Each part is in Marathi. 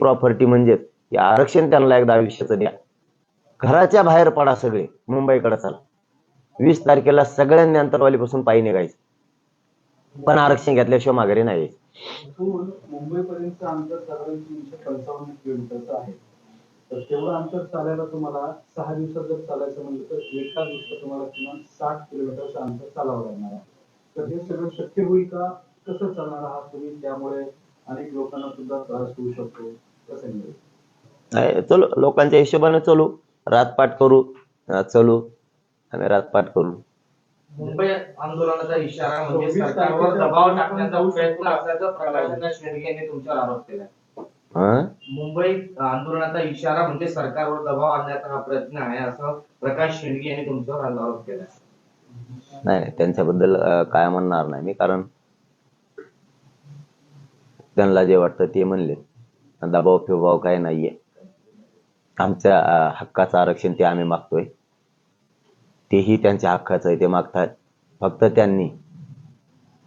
प्रॉपर्टी म्हणजे हे आरक्षण त्यांना एकदा आयुष्याचं द्या. घराच्या बाहेर पडा सगळे मुंबईकडे चला. वीस तारखेला सगळ्यांनी अंतरवालीपासून पायी निघायचं. पण आरक्षण घेतल्याशिवाय माघारी नाही मुंबईपर्यंत अंतर साधारण तीनशे पंचावन्न किलोमीटरचं आहे. तर तेवढं अंतर चालायला तुम्हाला सहा दिवसात जर चालायचं म्हणलं तर एका दिवसात तुम्हाला किमान साठ किलोमीटरचं अंतर चालावं लागणार आहे. तर हे सगळं शक्य होईल का? कसं चालणार आहात तुम्ही? त्यामुळे अनेक लोकांना सुद्धा त्रास होऊ शकतो. नाही चलो. लोकांच्या हिशोबाने चलू. रातपाट करू. चलू. आणि रातपाट करू. मुंबई आंदोलनाचा इशारा म्हणजे सरकारवर दबाव आपण टाकण्याचा जाऊ प्रयत्न शकतो. असल्याचं प्रकाश शेडगे यांनी तुमच्यावर आरोप केला हं? मुंबई आंदोलनाचा इशारा म्हणजे सरकारवर दबाव आणण्याचा हा प्रयत्न आहे असं प्रकाश शेंडगे यांनी तुमच्यावर आरोप केला नाही त्यांच्याबद्दल काय म्हणणार नाही मी कारण त्यांना जे वाटतं ते म्हणले दबाव फिबाव काय नाहीये. आमच्या हक्काचं आरक्षण ते आम्ही मागतोय. तेही त्यांच्या हक्काचं आहे ते मागतात. फक्त त्यांनी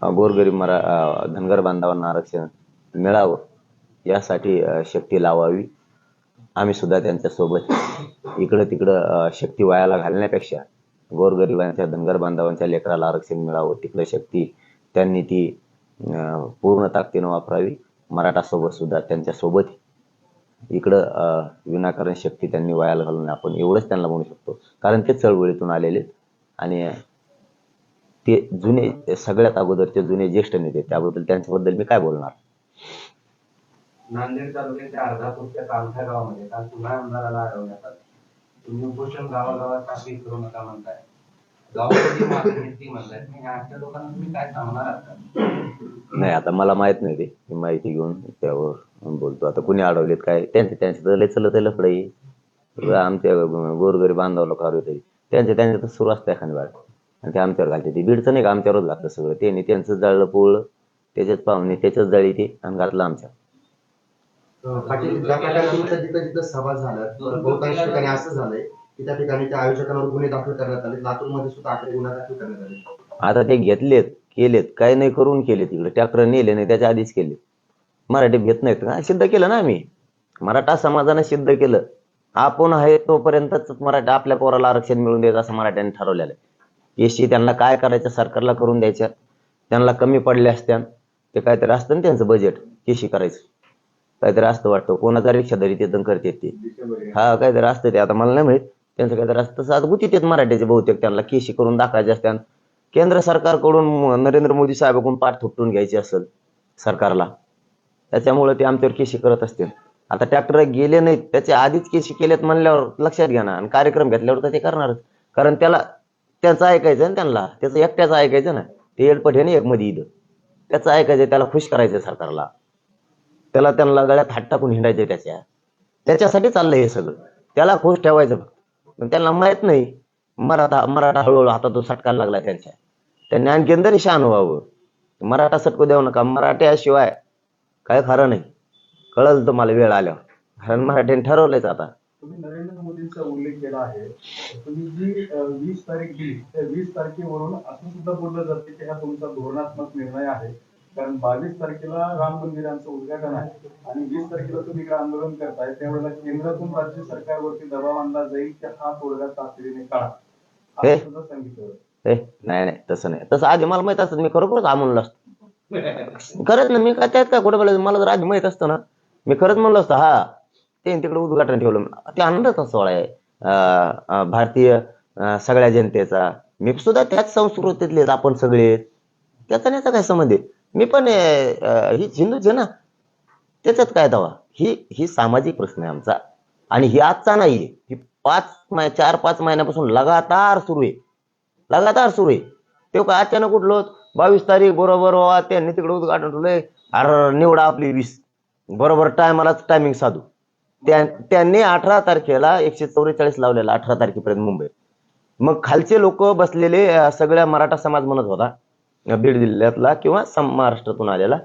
गोरगरीब मरा धनगर बांधवांना आरक्षण मिळावं यासाठी शक्ती लावावी. आम्ही सुद्धा त्यांच्यासोबत इकडं तिकडं शक्ती वायाला घालण्यापेक्षा गोरगरिबांच्या धनगर बांधवांच्या लेकराला आरक्षण मिळावं तिकडं शक्ती त्यांनी ती अं, पूर्ण ताकदीनं वापरावी. मराठा सोबत सुद्धा त्यांच्यासोबत इकडं विनाकारण शक्ती त्यांनी वायाला घालून आपण एवढंच त्यांना म्हणू शकतो. कारण ते चळवळीतून आलेले आणि ते जुने सगळ्यात अगोदरचे जुने ज्येष्ठ नेते त्याबद्दल त्यांच्याबद्दल मी काय बोलणार? नांदेड तालुक्याच्या अर्धापूरच्या कामठा गावामध्ये काल पुन्हा आमदाराला अडवण्यात आले तुम्ही उपोषण गावागावात टाकी करू नका म्हणताय. नाही आता मला माहीत नाही ते. माहिती घेऊन त्यावर बोलतो. आता कुणी अडवलेत काय? त्यांचे त्यांचे तर लय चलत लफडे आमच्या गोरगरी बांधव लोक होते त्यांचे त्यांचे तर सुरू असतं एखादी वाट आणि ते आमच्यावर घालते. ते बीडचं नाही का? आमच्यावरच घातलं सगळं. त्यांनी त्यांचं जळलं पोळलं. त्याच्याच पाहुणे त्याच्याच जाळी ते आणि घातलं आमच्या. पाटील ज्या प्रकारे तुमच्या जिथं जिथं सभा झाल्या बहुतांश ठिकाणी असं झालंय. की त्या ठिकाणी त्या आयोजकांवर गुन्हे दाखल करण्यात आले. लातूरमध्ये सुद्धा आकडे गुन्हा दाखल करण्यात आले. आता ते घेतलेत केलेत. काही नाही करून केले तिकडे ट्रॅक्टर नेले नाही त्याच्या आधीच केले मराठीत घेत नाहीत. का सिद्ध केलं ना आम्ही. मराठा समाजाने सिद्ध केलं. आपण आहे तोपर्यंतच मराठा आपल्या पोराला आरक्षण मिळून द्यायचं असं मराठ्यांनी ठरवलेलं आहे. एसटी त्यांना काय करायचं सरकारला करून द्यायच्या त्यांना कमी पडले असत्या ते काहीतरी असतं ना त्यांचं बजेट केशी करायचं. काहीतरी असतं वाटतं. कोणाचा रिक्षादारी ते करते ते हा काहीतरी असतं ते. आता मला नाही माहीत. त्यांचं काहीतरी असतं तसं आता गुतीत आहेत मराठ्याचे बहुतेक त्यांना केशी करून दाखवायचे असतात केंद्र सरकारकडून नरेंद्र मोदी साहेबाकडून पाठ थोपटून घ्यायची असेल सरकारला. त्याच्यामुळे ते आमच्यावर केशी करत असतील. आता ट्रॅक्टर गेले नाहीत त्याच्या आधीच केशी केलेत म्हणल्यावर लक्षात घ्या ना आणि कार्यक्रम घेतल्यावर तर ते करणारच. कारण त्याला त्याचं ऐकायचं ना त्यांना त्याचं एकट्याचं ऐकायचं ना ते एडपट हे ना एक मध्ये इथं. त्याचं ऐकायचं त्याला खुश करायचं सरकारला. त्याला त्यांना गळ्यात हात टाकून हिंडायचे त्याच्या. त्याच्यासाठी चाललंय हे सगळं. त्याला खुश ठेवायचं फक्त. पण त्यांना माहीत नाही. मराठा मराठा हळूहळू हातातून सटकायला लागला त्यांच्या. त्यांनी आणखीन तरी शान व्हावं. मराठा सटकू देऊ नका. मराठ्याशिवाय काय खरं नाही. कळल तुम्हाला वेळ आल्यावर. कारण मराठ्याने ठरवलंयच आता. तुम्ही नरेंद्र मोदींचा उल्लेख केला आहे. तुम्ही जी वीस तारीख दिली त्या वीस तारखेवरून असं सुद्धा बोललं जाते की हा तुमचा धोरणात्मक निर्णय आहे. कारण बावीस तारखेला राम मंदिरांचं उद्घाटन आहे आणि वीस तारखेला तुम्ही आंदोलन करताय त्यावेळेला केंद्रातून राज्य सरकारवरती दबाव आणला जाईल की हा तोडगा तातडीने काढा. असं सुद्धा सांगितलं. नाही नाही तसं नाही. तसं आधी मला माहीत असतं मी खरोखरच म्हणलो असतो खरंच ना मी काय त्यात काय कुठं बोलायचं? मला जर आधी माहीत असतं ना मी खरंच म्हणलो असतो हा ते तिकडे उद्घाटन ठेवलं ते आनंदाचा सोहळा आहे. भारतीय सगळ्या जनतेचा. मी सुद्धा त्याच संस्कृतीतले आपण सगळे. त्याचा नाही काय संबंध आहे? मी पण ही हिंदूच आहे ना त्याच्यात काय दवा? ही ही सामाजिक प्रश्न आहे आमचा. आणि ही आजचा नाही ही पाच चार पाच महिन्यापासून लगातार सुरू आहे. लगातार सुरू आहे. ते काय अचानक उठलो बावीस तारीख बरोबर हो, व्हा त्यांनी तिकडे उद्घाटन ठेवलंय. अरे निवडा आपली वीस. बरोबर टायमालाच टायमिंग साधू. त्यांनी अठरा तारखेला एकशे चौवेचाळीस लावलेला अठरा तारखेपर्यंत मुंबईत मग खालचे लोक बसलेले सगळ्या मराठा समाज म्हणत होता. बीड जिल्ह्यातला किंवा महाराष्ट्रातून आलेला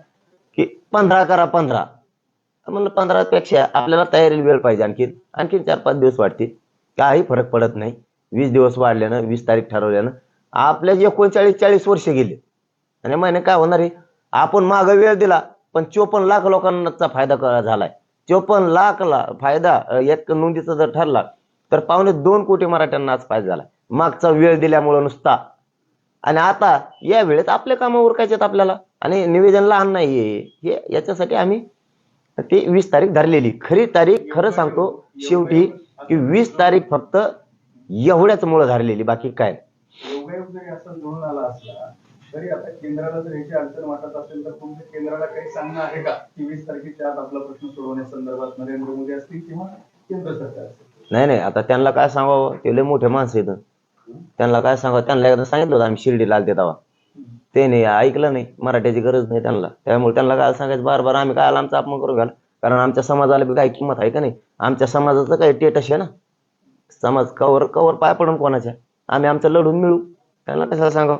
की पंधरा करा पंधरा. म्हणलं पंधरा पेक्षा आपल्याला तयारीला वेळ पाहिजे आणखीन. आणखीन चार पाच दिवस वाढतील. काही फरक पडत नाही. वीस दिवस वाढल्यानं वीस तारीख ठरवल्यानं आपल्या एकोणचाळीस चाळीस वर्ष गेले. आणि महिने काय होणार आहे? आपण माग वेळ दिला पण चोपन्न लाख लोकांचा फायदा क- झालाय. चोपन्न लाखला फायदा एक नोंदीचा जर ठरला तर पावणे दोन कोटी मराठ्यांना आज फायदा झाला मागचा वेळ दिल्यामुळं नुसता आणि आता या वेळेत आपले कामं उरकायचे आहेत आपल्याला. आणि निवेदन लहान नाहीये. हे याच्यासाठी आम्ही ती वीस तारीख धरलेली. खरी तारीख खरं सांगतो शेवटी की वीस तारीख फक्त एवढ्याच मुळे धरलेली. बाकी काय? तरी आता केंद्राला जर ह्याची अडचण वाटत असेल तर तुमच्या केंद्राला काही सांगणं आहे का? की वीस तारखेच्या आत आपला प्रश्न सोडवण्यासंदर्भात नरेंद्र मोदी असतील किंवा केंद्र सरकार नाही नाही. आता त्यांना काय सांगावं? ते लय मोठे माणसं आहेत. त्यांना काय सांगा त्यांना एकदा सांगितलं होतं आम्ही शिर्डीला आलते तेव्हा. ते नाही ऐकलं नाही मराठ्याची गरज नाही त्यांना. त्यामुळे त्यांना काय सांगायचं? बार बार आम्ही काय आमचा अपमान करून घ्याल कारण आमच्या समाजाला बी काही किंमत आहे का नाही? आमच्या समाजाचं काही टेटस आहे ना? समाज कवर कवर पाय पडून कोणाच्या? आम्ही आमचं लढून मिळू. त्यांना कशाला सांगा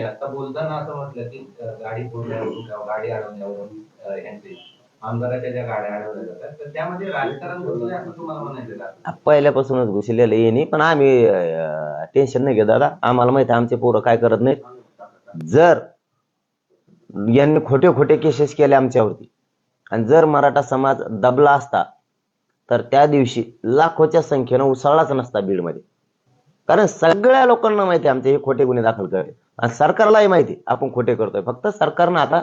आता बोलताना असं म्हटलं की गाडी गाडी अडवण्यावरून यांचे आमदाराच्या ज्या गाड्या अडवल्या जातात तर त्यामध्ये राजकारण घुसलंय असं तुम्हाला म्हणायचं का पहिल्यापासूनच घुसलेलं येणे पण आम्ही टेन्शन नाही घेत दादा. आम्हाला माहिती आमचे पोरं काय करत नाहीत. जर यांनी खोटे खोटे केसेस केले आमच्यावरती आणि जर मराठा समाज दबला असता तर त्या दिवशी लाखोच्या संख्येनं उसळलाच नसता बीडमध्ये. कारण सगळ्या लोकांना माहिती आमचे हे खोटे गुन्हे दाखल करते आणि सरकारलाही माहिती आहे आपण खोटे करतोय. फक्त सरकारनं आता